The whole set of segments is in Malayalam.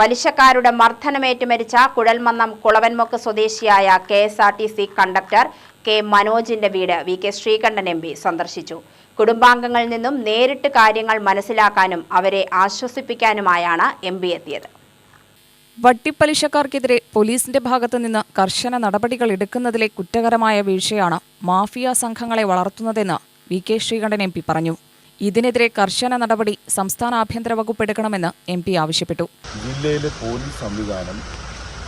പലിശക്കാരുടെ മർദ്ദനമേറ്റ് മരിച്ച കുഴൽമന്നം കുളവൻമുക്ക് സ്വദേശിയായ K S R T C conductor K മനോജിന്റെ വീട് V K Sreekandan M P സന്ദർശിച്ചു. കുടുംബാംഗങ്ങളിൽ നിന്നും നേരിട്ട് കാര്യങ്ങൾ മനസ്സിലാക്കാനും അവരെ ആശ്വസിപ്പിക്കാനുമായാണ് എം പി എത്തിയത്. വട്ടിപ്പലിശക്കാർക്കെതിരെ പോലീസിന്റെ ഭാഗത്തു നിന്ന് കർശന നടപടികൾ എടുക്കുന്നതിലെ കുറ്റകരമായ വീഴ്ചയാണ് മാഫിയ സംഘങ്ങളെ വളർത്തുന്നതെന്ന് V K Sreekandan M P പറഞ്ഞു. ഇതിനെതിരെ കർശന നടപടി സംസ്ഥാന ആഭ്യന്തര വകുപ്പ് എടുക്കണമെന്ന് എം പി ആവശ്യപ്പെട്ടു. ജില്ലയിലെ പോലീസ് സംവിധാനം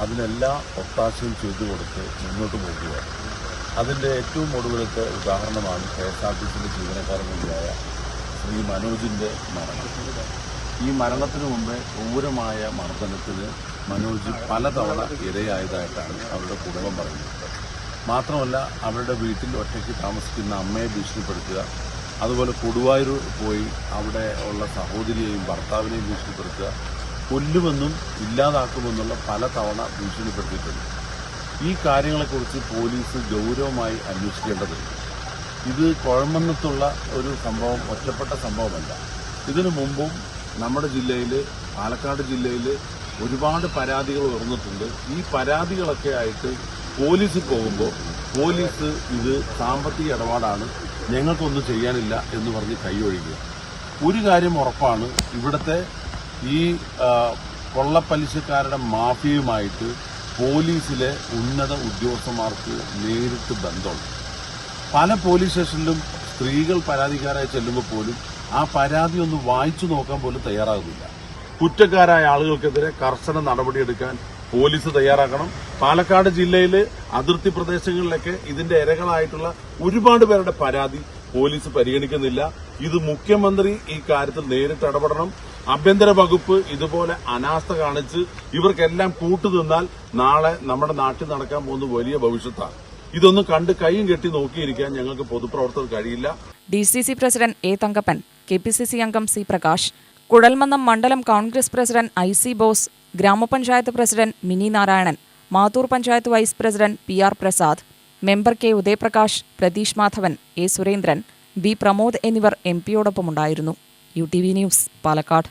അതിനെല്ലാ ഒത്താശയും ചെയ്തു കൊടുത്ത് മുന്നോട്ട് പോകുക അതിന്റെ ഏറ്റവും ഒടുവിലത്തെ ഉദാഹരണമാണ് കെ എസ് ആർ ടി സിയിലെ ജീവനക്കാരനുണ്ടായ ശ്രീ മനോജിന്റെ മരണം. ഈ മരണത്തിന് മുമ്പേ ക്രൂരമായ മർദ്ദനത്തിന് മനോജ് പലതവണ ഇരയായതായിട്ടാണ് അവരുടെ കുടുംബം പറയുന്നത്. മാത്രമല്ല അവരുടെ വീട്ടിൽ ഒറ്റയ്ക്ക് താമസിക്കുന്ന അമ്മയെ ഭീഷണിപ്പെടുത്തുക അതുപോലെ കൊടുവായൂർ പോയി അവിടെ ഉള്ള സഹോദരിയെയും ഭർത്താവിനെയും ഭീഷണിപ്പെടുത്തുക. കൊല്ലുമെന്നും ഇല്ലാതാക്കുമെന്നുള്ള പല തവണ ഭീഷണിപ്പെടുത്തിയിട്ടുണ്ട്. ഈ കാര്യങ്ങളെക്കുറിച്ച് പോലീസ് ഗൗരവമായി അന്വേഷിക്കേണ്ടതുണ്ട്. ഇത് കുഴമന്നത്തുള്ള ഒരു സംഭവം ഒറ്റപ്പെട്ട സംഭവമല്ല. ഇതിനു മുമ്പും നമ്മുടെ ജില്ലയിൽ പാലക്കാട് ജില്ലയിൽ ഒരുപാട് പരാതികൾ ഉയർന്നിട്ടുണ്ട്. ഈ പരാതികളൊക്കെ ആയിട്ട് പോലീസിൽ പോകുമ്പോൾ പോലീസ് ഇത് സാമ്പത്തിക ഇടപാടാണ് ഞങ്ങൾക്കൊന്നും ചെയ്യാനില്ല എന്ന് പറഞ്ഞ് കൈയൊഴിക്കുക ഒരു കാര്യം ഉറപ്പാണ് ഇവിടുത്തെ ഈ കൊള്ളപ്പലിശക്കാരുടെ മാഫിയയുമായിട്ട് പോലീസിലെ ഉന്നത ഉദ്യോഗസ്ഥന്മാർക്ക് നേരിട്ട് ബന്ധമുണ്ട്. പല പോലീസ് സ്റ്റേഷനിലും സ്ത്രീകൾ പരാതിക്കാരായി ചെല്ലുമ്പോൾ പോലും ആ പരാതി ഒന്ന് വായിച്ചു നോക്കാൻ പോലും തയ്യാറാകുന്നില്ല. കുറ്റക്കാരായ ആളുകൾക്കെതിരെ കർശന നടപടിയെടുക്കാൻ പോലീസ് തയ്യാറാക്കണം പാലക്കാട് ജില്ലയിലെ അതിർത്തി പ്രദേശങ്ങളിലൊക്കെ ഇതിന്റെ ഇരകളായിട്ടുള്ള ഒരുപാട് പേരുടെ പരാതി പോലീസ് പരിഗണിക്കുന്നില്ല. ഇത് മുഖ്യമന്ത്രി ഈ കാര്യത്തിൽ നേരിട്ട് ഇടപെടണം. ആഭ്യന്തര വകുപ്പ് ഇതുപോലെ അനാസ്ഥ കാണിച്ച് ഇവർക്കെല്ലാം കൂട്ടുനിന്നാൽ നാളെ നമ്മുടെ നാട്ടിൽ നടക്കാൻ പോകുന്ന വലിയ ഭവിഷ്യത്താണ്. ഇതൊന്നും കണ്ട് കൈയും കെട്ടി നോക്കിയിരിക്കാൻ ഞങ്ങൾക്ക് പൊതുപ്രവർത്തകർ കഴിയില്ല. D C C president A Thankappan K P C C അംഗം സി പ്രകാശ് കുഴൽമന്നം മണ്ഡലം Congress president I C Bose ഗ്രാമപഞ്ചായത്ത് president Mini Narayanan Mathur panchayat vice president P R Prasad member K Udayaprakash Pratheesh Madhavan A Surendran B Pramod എന്നിവർ M പിയോടൊപ്പമുണ്ടായിരുന്നു. U T V news Palakkad.